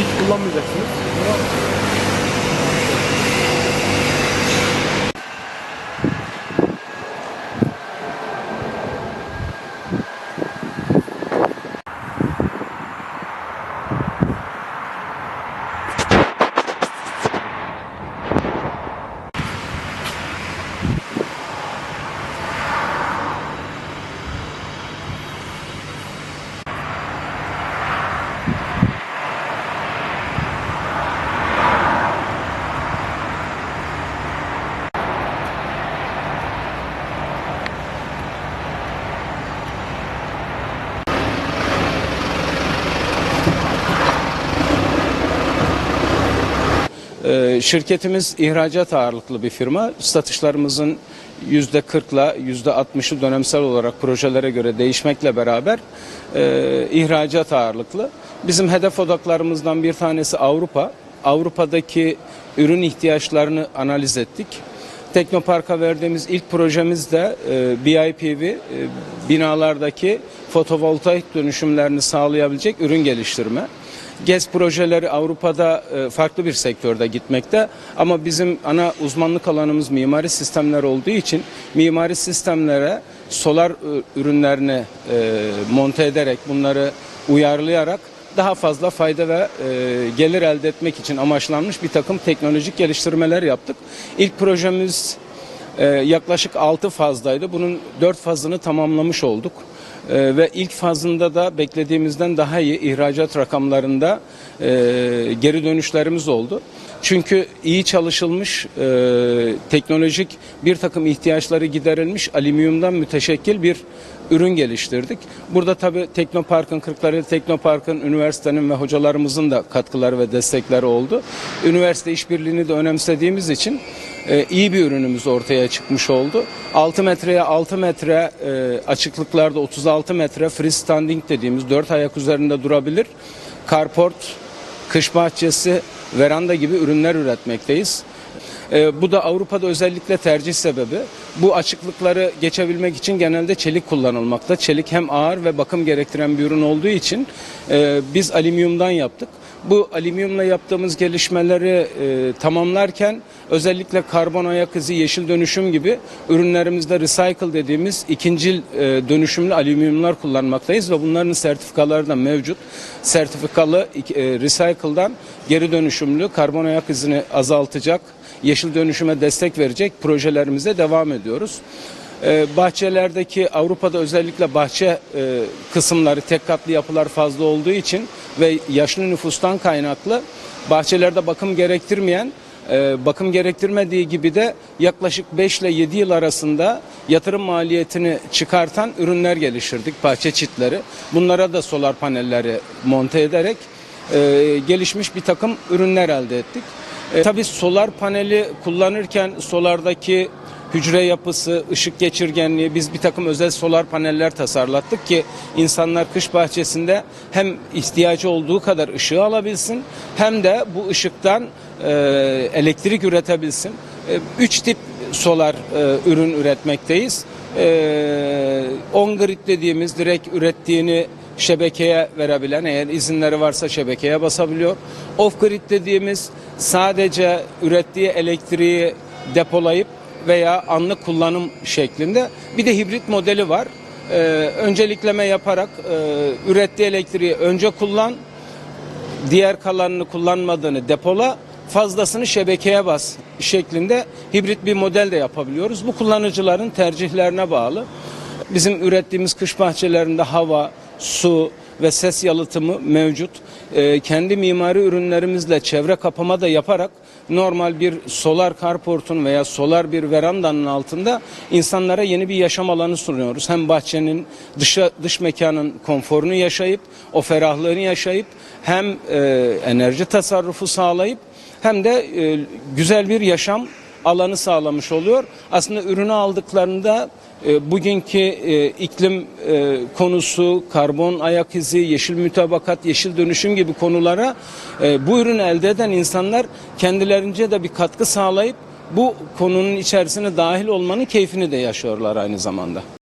hiç kullanmayacaksınız. Şirketimiz ihracat ağırlıklı bir firma. Satışlarımızın %40'la %60'ı dönemsel olarak projelere göre değişmekle beraber e, ihracat ağırlıklı. Bizim hedef odaklarımızdan bir tanesi Avrupa. Avrupa'daki ürün ihtiyaçlarını analiz ettik. Teknopark'a verdiğimiz ilk projemiz de e, BIPV e, binalardaki fotovoltaik dönüşümlerini sağlayabilecek ürün geliştirme. GES projeleri Avrupa'da e, farklı bir sektörde gitmekte ama bizim ana uzmanlık alanımız mimari sistemler olduğu için mimari sistemlere solar e, ürünlerini e, monte ederek bunları uyarlayarak daha fazla fayda ve gelir elde etmek için amaçlanmış bir takım teknolojik geliştirmeler yaptık. İlk projemiz yaklaşık 6 fazdaydı. Bunun 4 fazını tamamlamış olduk. E, ve ilk fazında da beklediğimizden daha iyi ihracat rakamlarında e, geri dönüşlerimiz oldu. Çünkü iyi çalışılmış e, teknolojik bir takım ihtiyaçları giderilmiş alüminyumdan müteşekkil bir ürün geliştirdik. Burada tabii Teknopark'ın, Kırklareli Teknopark'ın, üniversitenin ve hocalarımızın da katkıları ve destekleri oldu. Üniversite işbirliğini de önemsediğimiz için e, iyi bir ürünümüz ortaya çıkmış oldu. 6 metreye 6 metre e, açıklıklarda 36 metre freestanding dediğimiz 4 ayak üzerinde durabilir. Carport, kış bahçesi, veranda gibi ürünler üretmekteyiz. E, bu da Avrupa'da özellikle tercih sebebi. Bu açıklıkları geçebilmek için genelde çelik kullanılmakta. Çelik hem ağır ve bakım gerektiren bir ürün olduğu için e, biz alüminyumdan yaptık. Bu alüminyumla yaptığımız gelişmeleri e, tamamlarken özellikle karbon ayak izi, yeşil dönüşüm gibi ürünlerimizde recycle dediğimiz ikincil e, dönüşümlü alüminyumlar kullanmaktayız ve bunların sertifikaları da mevcut. Sertifikalı e, recycle'dan geri dönüşümlü karbon ayak izini azaltacak, yeşil dönüşüme destek verecek projelerimize devam ediyoruz. Ee, bahçelerdeki Avrupa'da özellikle bahçe e, kısımları tek katlı yapılar fazla olduğu için ve yaşlı nüfustan kaynaklı bahçelerde bakım gerektirmeyen e, bakım gerektirmediği gibi de yaklaşık 5 ile 7 yıl arasında yatırım maliyetini çıkartan ürünler geliştirdik bahçe çitleri. Bunlara da solar panelleri monte ederek e, gelişmiş bir takım ürünler elde ettik. E, tabii solar paneli kullanırken solardaki hücre yapısı, ışık geçirgenliği biz bir takım özel solar paneller tasarlattık ki insanlar kış bahçesinde hem ihtiyacı olduğu kadar ışığı alabilsin hem de bu ışıktan e, elektrik üretebilsin. E, üç tip solar e, ürün üretmekteyiz. E, on grid dediğimiz direkt ürettiğini şebekeye verebilen eğer izinleri varsa şebekeye basabiliyor. Off grid dediğimiz sadece ürettiği elektriği depolayıp veya anlık kullanım şeklinde. Bir de hibrit modeli var. Ee, öncelikleme yaparak e, ürettiği elektriği önce kullan, diğer kalanını kullanmadığını depola, fazlasını şebekeye bas şeklinde hibrit bir model de yapabiliyoruz. Bu kullanıcıların tercihlerine bağlı. Bizim ürettiğimiz kış bahçelerinde hava, su ve ses yalıtımı mevcut. E, kendi mimari ürünlerimizle çevre kapama da yaparak normal bir solar carportun veya solar bir verandanın altında insanlara yeni bir yaşam alanı sunuyoruz. Hem bahçenin dışa, dış mekanın konforunu yaşayıp o ferahlığını yaşayıp hem e, enerji tasarrufu sağlayıp hem de e, güzel bir yaşam alanı sağlamış oluyor. Aslında ürünü aldıklarında e, bugünkü e, iklim e, konusu, karbon ayak izi, yeşil mütabakat, yeşil dönüşüm gibi konulara bu ürünü elde eden insanlar kendilerince de bir katkı sağlayıp bu konunun içerisine dahil olmanın keyfini de yaşıyorlar aynı zamanda.